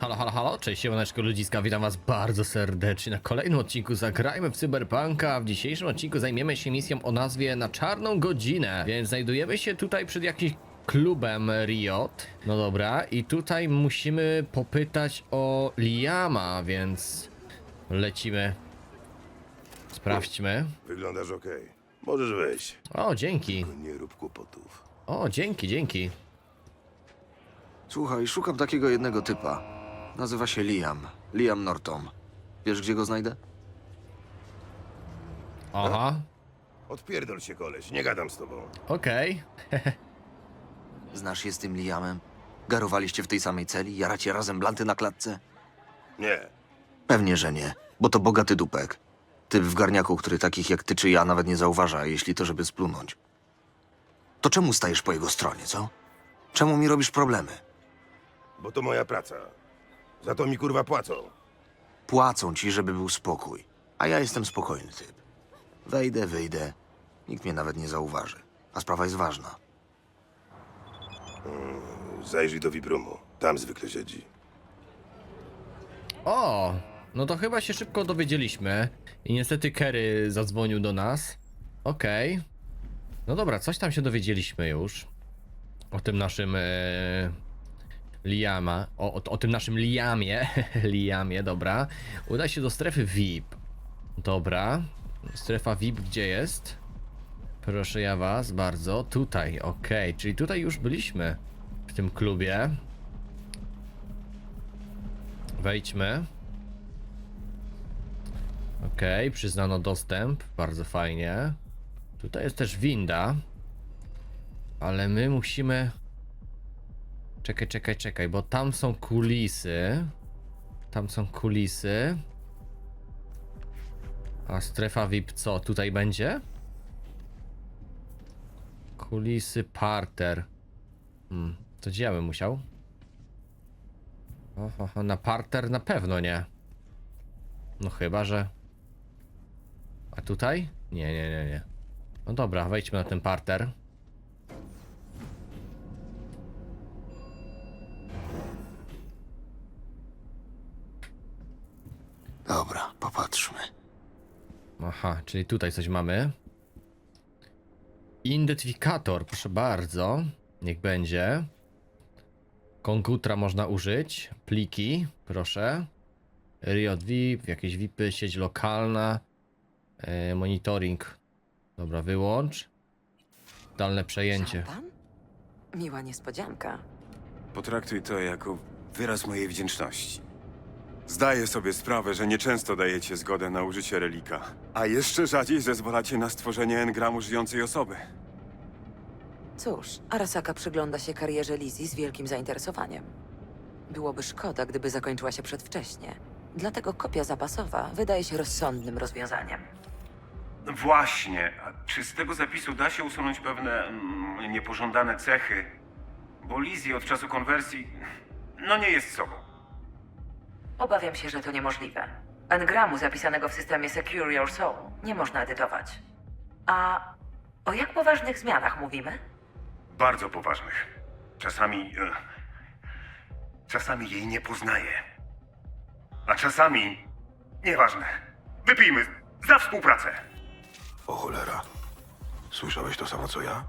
Halo, halo, halo, cześć, siemaneczko ludziska, witam was bardzo serdecznie na kolejnym odcinku Zagrajmy w Cyberpunka. W dzisiejszym odcinku zajmiemy się misją o nazwie Na Czarną Godzinę, więc znajdujemy się tutaj przed jakimś klubem Riot. No dobra, i tutaj musimy popytać o Liama, więc lecimy. Sprawdźmy. Wyglądasz ok. Możesz wejść. O, dzięki. Tylko nie rób kłopotów. O, dzięki, dzięki. Słuchaj, szukam takiego jednego typa. Nazywa się Liam. Liam Norton. Wiesz, gdzie go znajdę? Aha, Odpierdol się, koleś. Nie gadam z tobą. okej. Znasz się z tym Liamem? Garowaliście w tej samej celi? Jaracie razem blanty na klatce? Nie. Pewnie, że nie, bo to bogaty dupek. Typ w garniaku, który takich jak ty czy ja nawet nie zauważa, jeśli to żeby splunąć. To czemu stajesz po jego stronie, co? Czemu mi robisz problemy? Bo to moja praca. Za to mi kurwa płacą. Płacą ci, żeby był spokój. A ja jestem spokojny typ. Wejdę, wyjdę. Nikt mnie nawet nie zauważy. A sprawa jest ważna. Zajrzyj do Vibrumu. Tam zwykle siedzi. O, no to chyba się szybko dowiedzieliśmy. I niestety Kerry zadzwonił do nas. Okej. No dobra, coś tam się dowiedzieliśmy już. O tym naszym e, Liama. O, o, o tym naszym Liamie. Liamie, dobra. Uda się do strefy VIP. Dobra. Strefa VIP gdzie jest? Proszę ja was bardzo. Tutaj, okej. Czyli tutaj już byliśmy. W tym klubie. Wejdźmy. Okej, przyznano dostęp, bardzo fajnie. Tutaj jest też winda. Ale my musimy... Czekaj, czekaj, czekaj, bo tam są kulisy. Tam są kulisy. A strefa VIP co? Tutaj będzie? Kulisy parter. Hmm, to gdzie ja bym musiał? Oho, oho, na parter na pewno nie. No chyba, że... A tutaj? Nie, nie, nie, nie. No dobra, wejdźmy na ten parter. Aha, czyli tutaj coś mamy. Identyfikator, proszę bardzo. Niech będzie. Komputra można użyć. Pliki, proszę. Riot VIP, jakieś VIPy, sieć lokalna. E, monitoring. Dobra, wyłącz. Dalne przejęcie. Szampan? Miła niespodzianka. Potraktuj to jako wyraz mojej wdzięczności. Zdaję sobie sprawę, że nieczęsto dajecie zgodę na użycie relika, a jeszcze rzadziej zezwalacie na stworzenie engramu żyjącej osoby. Cóż, Arasaka przygląda się karierze Lizzie z wielkim zainteresowaniem. Byłoby szkoda, gdyby zakończyła się przedwcześnie. Dlatego kopia zapasowa wydaje się rozsądnym rozwiązaniem. Właśnie. A czy z tego zapisu da się usunąć pewne mm, niepożądane cechy? Bo Lizzie od czasu konwersji, no nie jest sobą. Obawiam się, że to niemożliwe. Engramu zapisanego w systemie Secure Your Soul nie można edytować. A o jak poważnych zmianach mówimy? Bardzo poważnych. Czasami. E, czasami jej nie poznaję. A czasami. Nieważne. Wypijmy. Za współpracę. O cholera. Słyszałeś to samo co ja?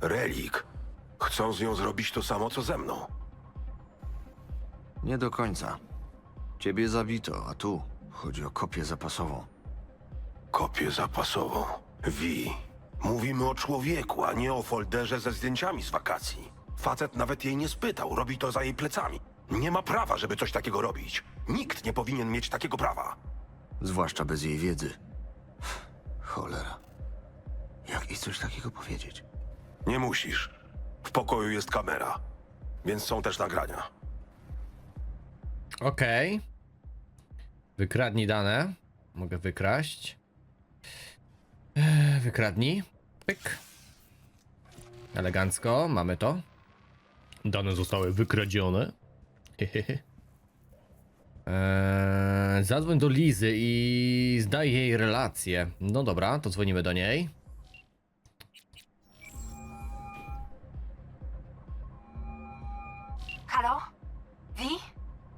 Relik. Chcą z nią zrobić to samo co ze mną. Nie do końca. Ciebie zabito, a tu chodzi o kopię zapasową. Kopię zapasową. Wi. Mówimy o człowieku, a nie o folderze ze zdjęciami z wakacji. Facet nawet jej nie spytał, robi to za jej plecami. Nie ma prawa, żeby coś takiego robić. Nikt nie powinien mieć takiego prawa. Zwłaszcza bez jej wiedzy. Cholera. Jak jej coś takiego powiedzieć? Nie musisz. W pokoju jest kamera. Więc są też nagrania. Okej. Wykradnij dane. Mogę wykraść. Eee, Wykradnij. Pyk. Elegancko, mamy to. Dane zostały wykradzione. Hehehe. Eee, zadzwoń do Lizy i zdaj jej relację. No dobra, to dzwonimy do niej. Halo? Wi?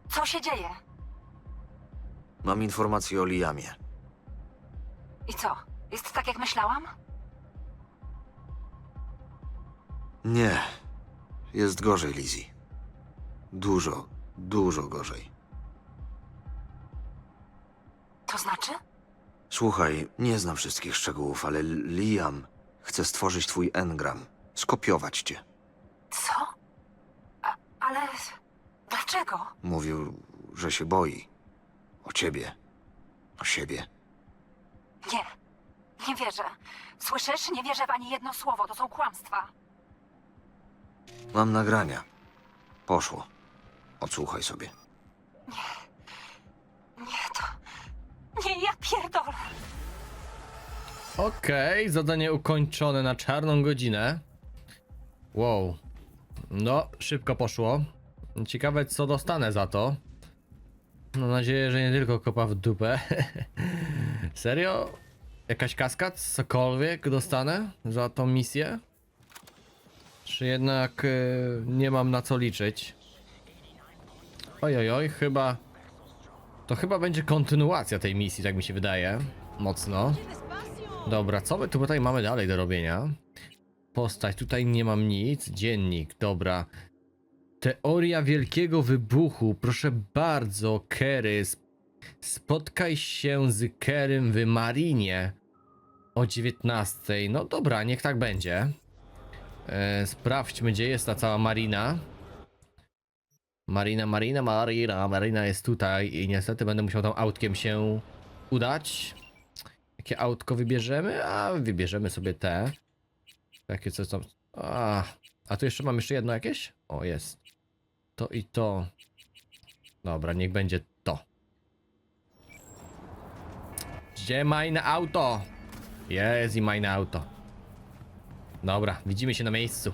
Co się się dzieje? Mam informację o Liamie. I co? Jest tak, jak myślałam? Nie. Jest gorzej, Lizzie. Dużo, dużo gorzej. To znaczy? Słuchaj, nie znam wszystkich szczegółów, ale Liam chce stworzyć twój engram. Skopiować cię. Co? A, ale... Dlaczego? Mówił, że się boi. O ciebie. O siebie. Nie. Nie wierzę. Słyszysz? Nie wierzę w ani jedno słowo. To są kłamstwa. Mam nagrania. Poszło. Odsłuchaj sobie. Nie, to... Nie, ja pierdolę. Okej, zadanie ukończone na czarną godzinę. Wow. No, szybko poszło. Ciekawe, co dostanę za to. Mam nadzieję, że nie tylko kopa w dupę. Serio? Jakaś kaskad? Cokolwiek dostanę za tą misję? Czy jednak y, nie mam na co liczyć? Oj, oj, chyba... To chyba będzie kontynuacja tej misji, tak mi się wydaje. Mocno. Dobra, co my tu tutaj mamy dalej do robienia? Postać, tutaj nie mam nic. Dziennik, dobra. Teoria wielkiego wybuchu. Proszę bardzo, Kery. sp- Spotkaj się z Kerym w Marinie o 19. No dobra, niech tak będzie. E, sprawdźmy, gdzie jest ta cała Marina. Marina, Marina, Marina. Marina jest tutaj i niestety będę musiał tam autkiem się udać. Jakie autko wybierzemy? A, wybierzemy sobie te. Takie co tam. A, a tu jeszcze mam jeszcze jedno jakieś? O, jest. To i to. Dobra, niech będzie to. Gdzie majne auto? Jest i majne auto. Dobra, widzimy się na miejscu.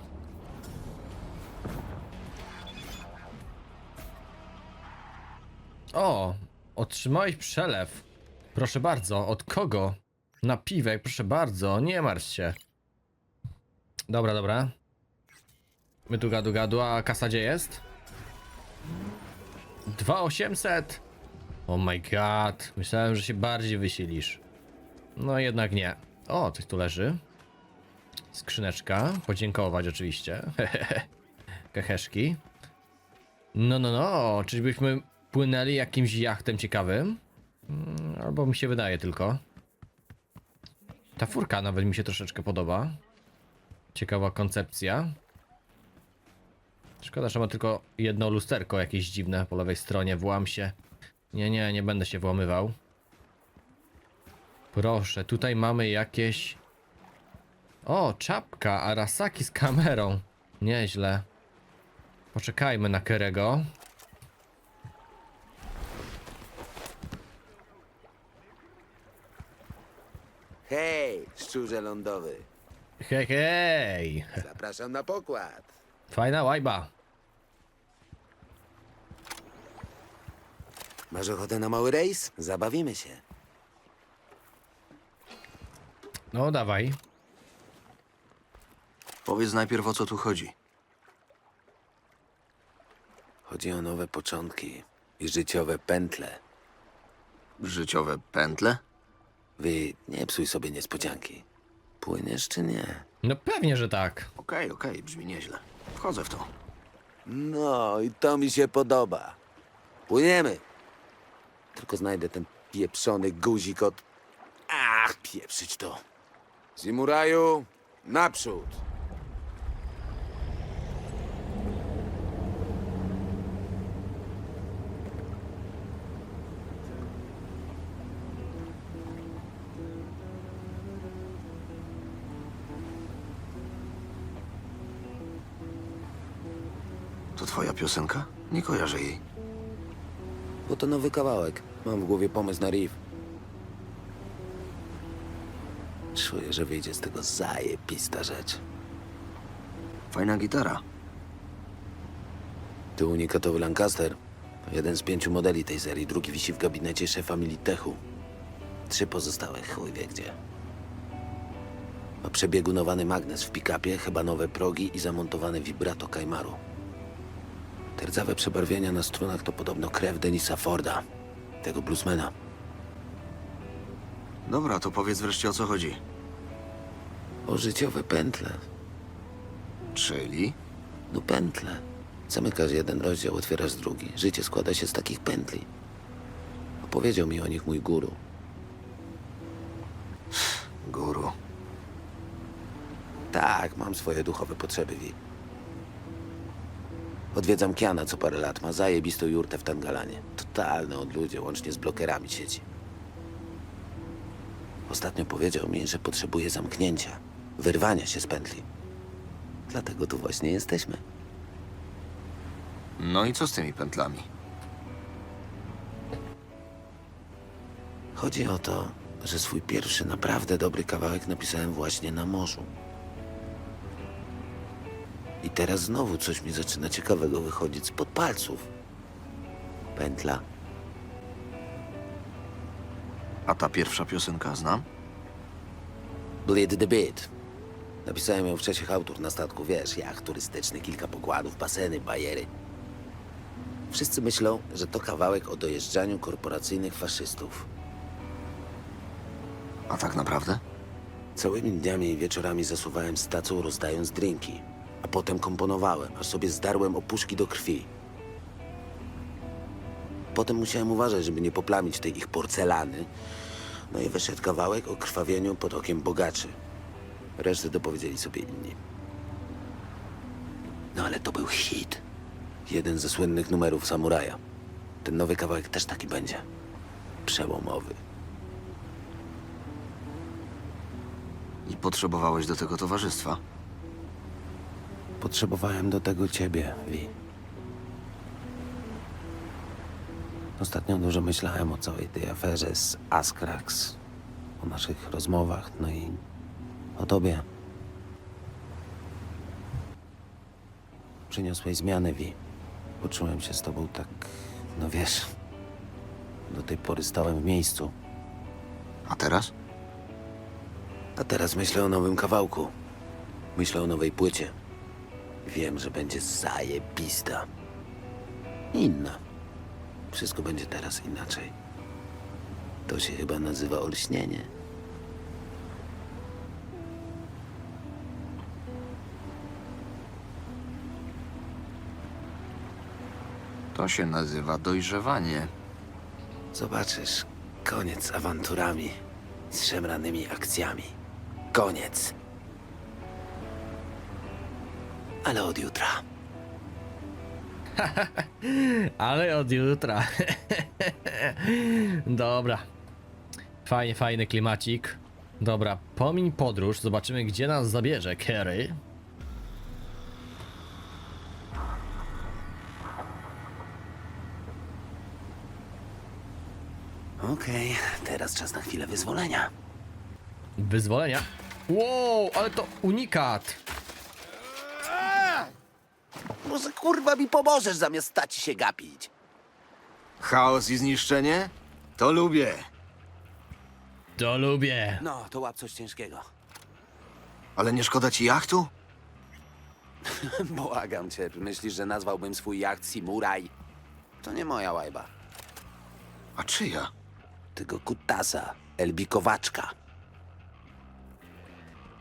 O, otrzymałeś przelew. Proszę bardzo, od kogo? Napiwek, proszę bardzo, nie martw się. Dobra, dobra. My tu gadu gadu, a kasa gdzie jest? 2800! Oh my god, myślałem, że się bardziej wysilisz. No jednak nie. O, coś tu leży. Skrzyneczka, podziękować oczywiście. Keheszki. No, no, no, czyżbyśmy płynęli jakimś jachtem ciekawym? Mm, Albo mi się wydaje tylko. Ta furka nawet mi się troszeczkę podoba. Ciekawa koncepcja. Szkoda, że ma tylko jedno lusterko jakieś dziwne po lewej stronie. Włam się. Nie, nie, nie będę się włamywał. Proszę, tutaj mamy jakieś... O, czapka Arasaki z kamerą. Nieźle. Poczekajmy na Kerego. Hej, szczurze lądowy. Hej, hej! Zapraszam na pokład. Fajna łajba. Masz ochotę na mały rejs? Zabawimy się. No, dawaj. Powiedz najpierw o co tu chodzi. Chodzi o nowe początki i życiowe pętle. Życiowe pętle? Wy nie psuj sobie niespodzianki. Płyniesz czy nie? No pewnie, że tak. Okej, okej, brzmi nieźle. Wchodzę w to. No i to mi się podoba. Płyniemy. Tylko znajdę ten pieprzony guzik od... Ach, pieprzyć to. Zimuraju, naprzód. To twoja piosenka? Nie kojarzę jej. Bo to nowy kawałek. Mam w głowie pomysł na riff. Czuję, że wyjdzie z tego zajebista rzecz. Fajna gitara. Ty unikatowy Lancaster. To jeden z pięciu modeli tej serii. Drugi wisi w gabinecie szefa Militechu. Trzy pozostałe, chuj wie gdzie. Ma przebiegunowany magnes w pick-upie, chyba nowe progi i zamontowany vibrato Kajmaru. Te rdzawe przebarwienia na strunach to podobno krew Denisa Forda, tego bluesmana. Dobra, to powiedz wreszcie o co chodzi. O życiowe pętle. Czyli? No pętle. Zamykasz jeden rozdział, otwierasz drugi. Życie składa się z takich pętli. Opowiedział mi o nich mój guru. Guru. Tak, mam swoje duchowe potrzeby, Wi. Odwiedzam Kiana co parę lat. Ma zajebistą jurtę w Tangalanie. Totalne odludzie, łącznie z blokerami sieci. Ostatnio powiedział mi, że potrzebuje zamknięcia, wyrwania się z pętli. Dlatego tu właśnie jesteśmy. No i co z tymi pętlami? Chodzi o to, że swój pierwszy naprawdę dobry kawałek napisałem właśnie na morzu. I teraz znowu coś mi zaczyna ciekawego wychodzić spod palców. Pętla. A ta pierwsza piosenka znam? Bleed the Beat. Napisałem ją w Czechach autor na statku, wiesz, jak turystyczny, kilka pokładów, baseny, bajery. Wszyscy myślą, że to kawałek o dojeżdżaniu korporacyjnych faszystów. A tak naprawdę? Całymi dniami i wieczorami zasuwałem z tacą, rozdając drinki. A potem komponowałem, aż sobie zdarłem opuszki do krwi. Potem musiałem uważać, żeby nie poplamić tej ich porcelany. No i wyszedł kawałek o krwawieniu pod okiem bogaczy. Resztę dopowiedzieli sobie inni. No ale to był hit. Jeden ze słynnych numerów Samuraja. Ten nowy kawałek też taki będzie. Przełomowy. I potrzebowałeś do tego towarzystwa? Potrzebowałem do tego ciebie, Vi. Ostatnio dużo myślałem o całej tej aferze z Askrax, o naszych rozmowach, no i o tobie. Przyniosłeś zmiany, Vi. Poczułem się z tobą tak, no wiesz, do tej pory stałem w miejscu. A teraz? A teraz myślę o nowym kawałku. Myślę o nowej płycie. Wiem, że będzie zajebista. Inna. Wszystko będzie teraz inaczej. To się chyba nazywa olśnienie. To się nazywa dojrzewanie. Zobaczysz, koniec z awanturami, z szemranymi akcjami. Koniec. Ale od jutra. Ale od jutra. Dobra. Fajnie, fajny klimacik. Dobra, pomiń podróż, zobaczymy gdzie nas zabierze Kerry. Okej, teraz czas na chwilę wyzwolenia. Wyzwolenia. Wow, ale to unikat. Może kurwa mi pomożesz zamiast stać się gapić. Chaos i zniszczenie? To lubię. To lubię. No, to łap coś ciężkiego. Ale nie szkoda ci jachtu? Błagam cię, myślisz, że nazwałbym swój jacht Simuraj? To nie moja łajba. A czyja? Tego kutasa, Elbikowaczka.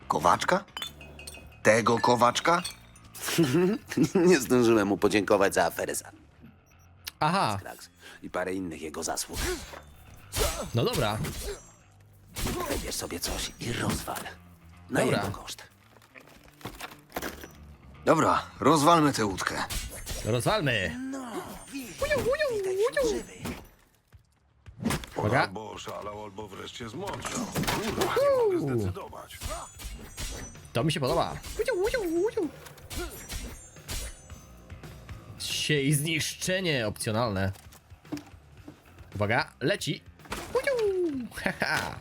Kowaczka? Tego kowaczka? nie zdążyłem mu podziękować za aferę z Aha, Krax i parę innych jego zasług. no dobra. Wybierz sobie coś i rozwal. Na Dobra. jego koszt. Dobra, rozwalmy tę łódkę. Rozwalmy. Uwaga. Albo oszalał, albo wreszcie zmądrzał. Kurwa, nie mogę zdecydować. To mi się podoba. Sie i zniszczenie opcjonalne. Uwaga, leci. Haha.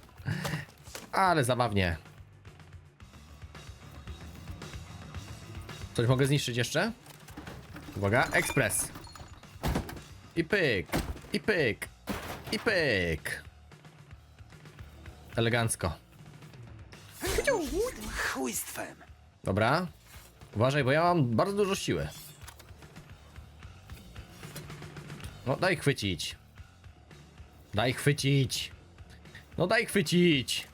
Ale zabawnie. Coś mogę zniszczyć jeszcze? Uwaga, ekspres. I pyk, i pyk, i pyk. Elegancko. Chujstwem. Dobra. Uważaj, bo ja mam bardzo dużo siły. No daj chwycić. Daj chwycić. No daj chwycić.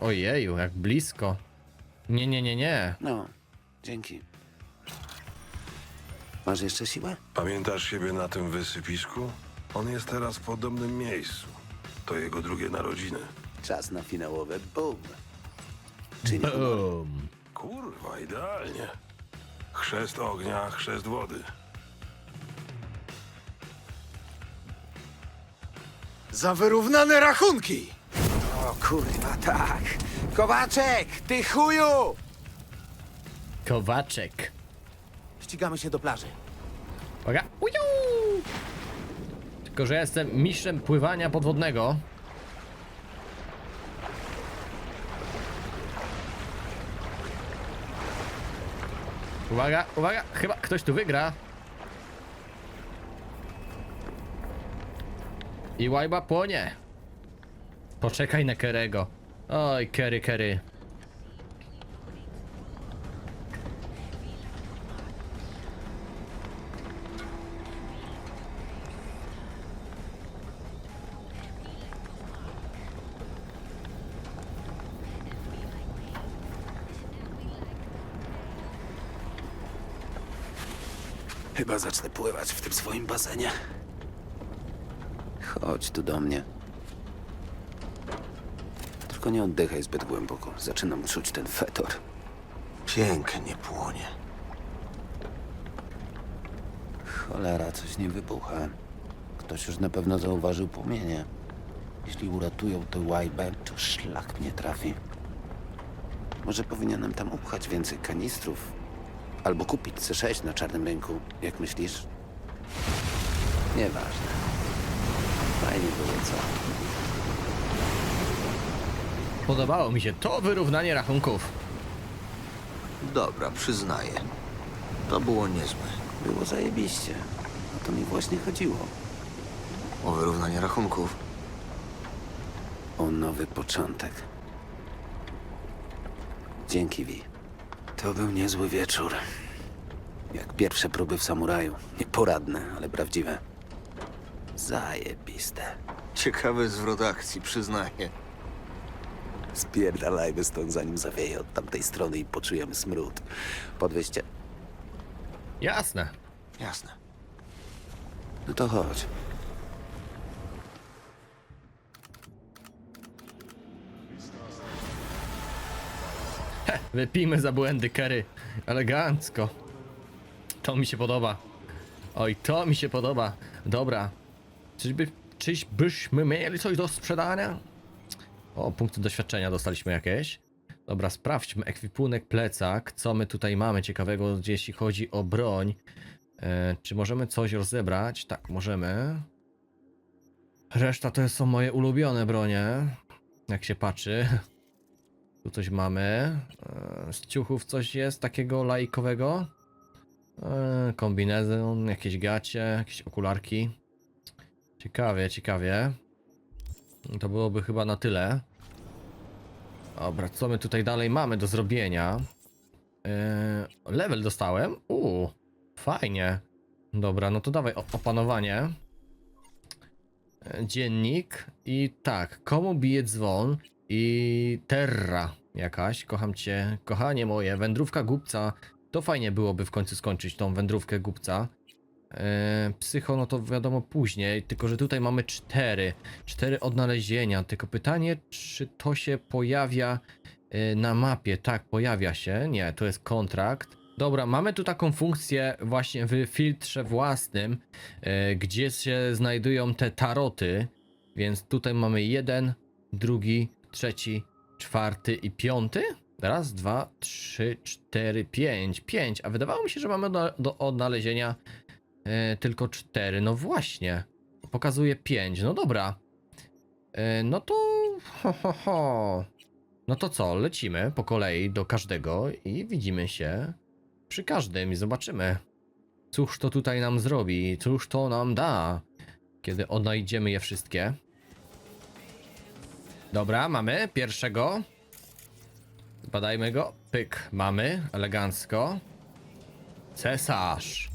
Ojeju, jak blisko. Nie, nie, nie, nie. No, dzięki. Masz jeszcze siłę? Pamiętasz siebie na tym wysypisku? On jest teraz w podobnym miejscu. To jego drugie narodziny. Czas na finałowe boom. Czyli Boom. Kurwa, idealnie. Chrzest ognia, chrzest wody. Za wyrównane rachunki! O kurwa, tak. Kowaczek, ty chuju! Kowaczek. Ścigamy się do plaży. Uwaga. Uju! Tylko, że ja jestem mistrzem pływania podwodnego. Uwaga, uwaga, chyba ktoś tu wygra. I łajba płonie. Poczekaj na Kerego. Oj, Kery, Kery. Chyba zacznę pływać w tym swoim basenie. Chodź tu do mnie. Tylko nie oddychaj zbyt głęboko. Zaczynam czuć ten fetor. Pięknie płonie. Cholera, coś nie wybucha. Ktoś już na pewno zauważył płomienie. Jeśli uratują tę łajbę, to szlak mnie trafi. Może powinienem tam upchać więcej kanistrów. Albo kupić C6 na czarnym rynku. Jak myślisz? Nieważne. Fajnie było, co? Podobało mi się to wyrównanie rachunków. Dobra, przyznaję. To było niezłe. Było zajebiście. O to mi właśnie chodziło. O wyrównanie rachunków. O nowy początek. Dzięki, Vi. To był niezły wieczór. Jak pierwsze próby w samuraju. Nieporadne, ale prawdziwe. Zajebiste. Ciekawy zwrot akcji, przyznaję. Spierdalajmy stąd, zanim zawieje od tamtej strony i poczujemy smród. Podwieźcie? Jasne. Jasne. No to chodź. Wypijmy za błędy Kerry. Elegancko. To mi się podoba. Oj, to mi się podoba. Dobra. Czyżby, czyżbyśmy mieli coś do sprzedania? O, punkty doświadczenia dostaliśmy jakieś. Dobra, sprawdźmy ekwipunek, plecak. Co my tutaj mamy ciekawego, jeśli chodzi o broń? E, czy możemy coś rozebrać? Tak, możemy. Reszta to są moje ulubione bronie. Jak się patrzy. Tu coś mamy. E, Z ciuchów coś jest takiego lajkowego. E, Kombinezon, jakieś gacie, jakieś okularki. Ciekawie, ciekawie. To byłoby chyba na tyle. Dobra, co my tutaj dalej mamy do zrobienia? E, Level dostałem. Uuu, fajnie. Dobra, no to dawaj opanowanie. Dziennik i tak, komu bije dzwon i Terra jakaś, kocham cię, kochanie moje, wędrówka głupca, to fajnie byłoby w końcu skończyć tą wędrówkę głupca. E, psycho, no to wiadomo później, tylko że tutaj mamy cztery, cztery odnalezienia, tylko pytanie, czy to się pojawia e, na mapie, tak, pojawia się, nie, to jest kontrakt. Dobra, mamy tu taką funkcję właśnie w filtrze własnym, e, gdzie się znajdują te taroty, więc tutaj mamy jeden, drugi, trzeci, czwarty i piąty. Raz, dwa, trzy, cztery, pięć. Pięć, a wydawało mi się, że mamy do, do odnalezienia e, tylko cztery. No właśnie, pokazuje pięć. No dobra. E, no to. Ho, ho, ho. No to co, lecimy po kolei do każdego i widzimy się przy każdym i zobaczymy. Cóż to tutaj nam zrobi, cóż to nam da, kiedy odnajdziemy je wszystkie. Dobra, mamy pierwszego. Badajmy go. Pyk. Mamy. Elegancko. Cesarz.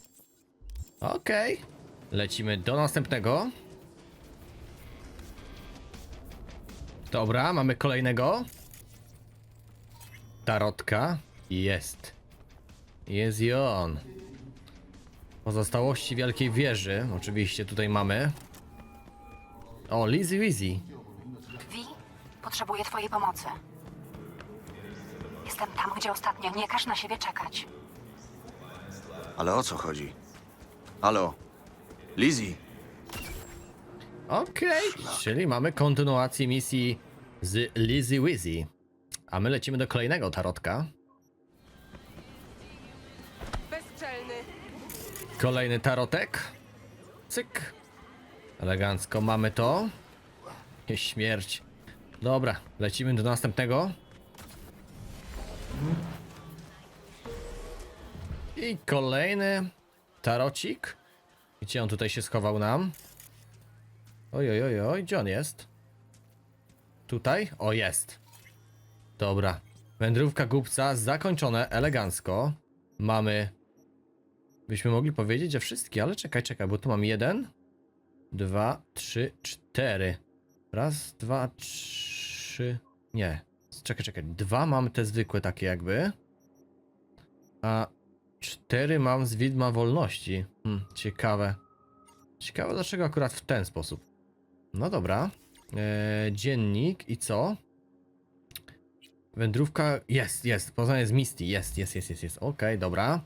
Okej. Lecimy do następnego. Dobra, mamy kolejnego. Tarotka. Jest. Jest i on. Pozostałości Wielkiej Wieży. Oczywiście tutaj mamy. O, Lizzy Wizzy. Potrzebuję twojej pomocy. Jestem tam, gdzie ostatnio. Nie każ na siebie czekać. Ale o co chodzi? Halo? Lizzie? Okej, czyli mamy kontynuację misji z Lizzy Wizzy. A my lecimy do kolejnego tarotka. Bezczelny. Kolejny tarotek. Cyk. Elegancko mamy to. Śmierć. Dobra, lecimy do następnego. I kolejny tarocik. Gdzie on tutaj się schował nam? Oj, oj, oj, oj, gdzie on jest? Tutaj? O, jest. Dobra. Wędrówka głupca zakończone elegancko. Mamy Byśmy mogli powiedzieć, że wszystkie, ale czekaj, czekaj, bo tu mam jeden, dwa, trzy, cztery. Raz, dwa, trzy. Nie. Czekaj, czekaj. Dwa mam te zwykłe takie jakby. A cztery mam z widma wolności. Hmm, ciekawe. Ciekawe dlaczego akurat w ten sposób. No dobra. Eee, dziennik i co? Wędrówka. Jest, jest. Poznanie z Misty. Jest, jest, jest, jest, jest. Okej, dobra.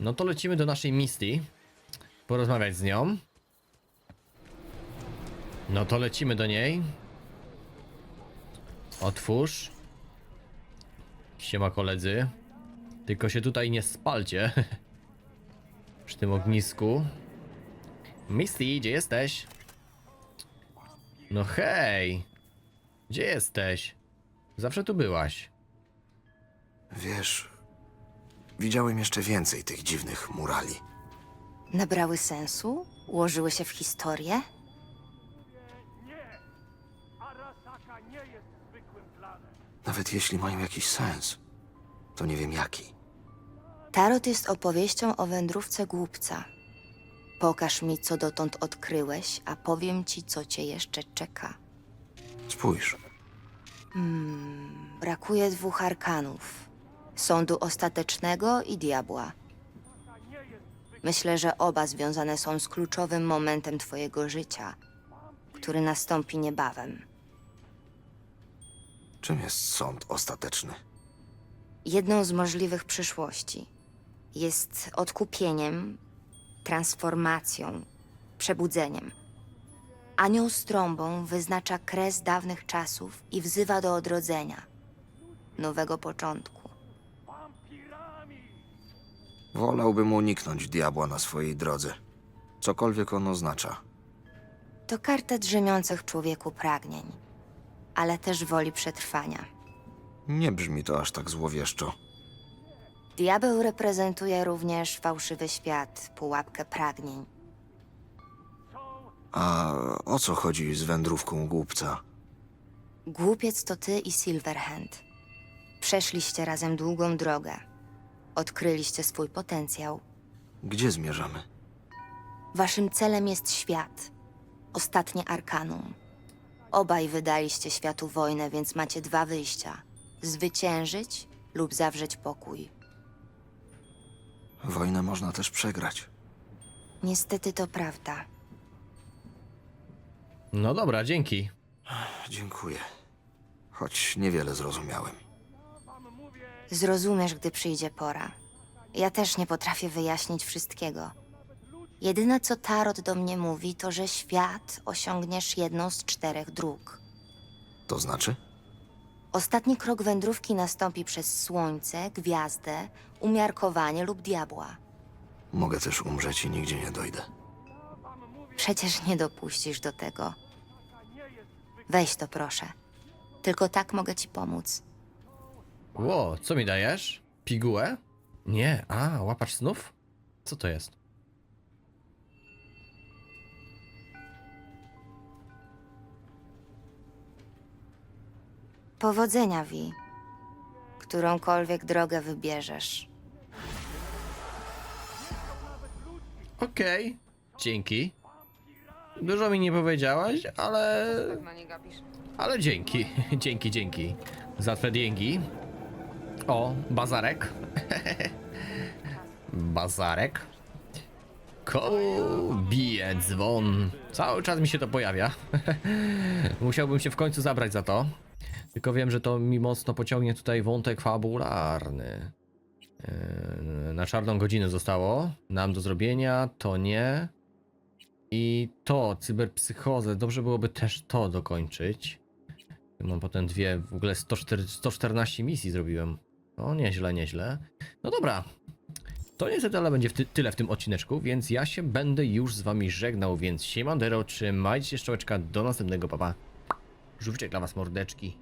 No to lecimy do naszej Misty. Porozmawiać z nią. No to lecimy do niej. Otwórz. Siema koledzy. Tylko się tutaj nie spalcie. Przy tym ognisku. Misty, gdzie jesteś? No hej. Gdzie jesteś? Zawsze tu byłaś. Wiesz, widziałem jeszcze więcej tych dziwnych murali. Nabrały sensu? Ułożyły się w historię? Nawet jeśli mają jakiś sens, to nie wiem jaki. Tarot jest opowieścią o wędrówce głupca. Pokaż mi, co dotąd odkryłeś, a powiem ci, co cię jeszcze czeka. Spójrz, Brakuje dwóch arkanów: sądu ostatecznego i diabła. Myślę, że oba związane są z kluczowym momentem twojego życia, który nastąpi niebawem. Czym jest sąd ostateczny? Jedną z możliwych przyszłości jest odkupieniem, transformacją, przebudzeniem. Anioł z trąbą wyznacza kres dawnych czasów i wzywa do odrodzenia, nowego początku. Wolałbym uniknąć diabła na swojej drodze. Cokolwiek on oznacza. To karta drzemiących w człowieku pragnień, ale też woli przetrwania. Nie brzmi to aż tak złowieszczo. Diabeł reprezentuje również fałszywy świat, pułapkę pragnień. A o co chodzi z wędrówką głupca? Głupiec to ty i Silverhand. Przeszliście razem długą drogę. Odkryliście swój potencjał. Gdzie zmierzamy? Waszym celem jest świat. Ostatnie arkanum. Obaj wydaliście światu wojnę, więc macie dwa wyjścia: zwyciężyć lub zawrzeć pokój. Wojnę można też przegrać. Niestety to prawda. No dobra, dzięki. Dziękuję. Choć niewiele zrozumiałem. Zrozumiesz, gdy przyjdzie pora. Ja też nie potrafię wyjaśnić wszystkiego. Jedyne, co Tarot do mnie mówi, to, że świat osiągniesz jedną z czterech dróg. To znaczy? Ostatni krok wędrówki nastąpi przez słońce, gwiazdę, umiarkowanie lub diabła. Mogę też umrzeć i nigdzie nie dojdę. Przecież nie dopuścisz do tego. Weź to proszę. Tylko tak mogę ci pomóc. Ło, co mi dajesz? Pigułę? Nie, a, łapacz snów? Co to jest? Powodzenia, Vi. którąkolwiek drogę wybierzesz. Okej, dzięki. Dużo mi nie powiedziałaś, ale... Ale dzięki, dzięki, dzięki. Za twe dzięki. O, bazarek. bazarek. Koło bije dzwon. Cały czas mi się to pojawia. Musiałbym się w końcu zabrać za to. Tylko wiem, że to mi mocno pociągnie tutaj wątek fabularny. Yy, Na czarną godzinę zostało nam do zrobienia, to nie. I to, cyberpsychozę, dobrze byłoby też to dokończyć. Mam potem dwie, w ogóle 104, 114 misji zrobiłem. No nieźle, nieźle. No dobra. To niestety ale będzie w ty tyle w tym odcineczku, więc ja się będę już z wami żegnał, więc siemandero, trzymajcie się szczołeczka, do następnego, papa. Żółwcie dla was mordeczki.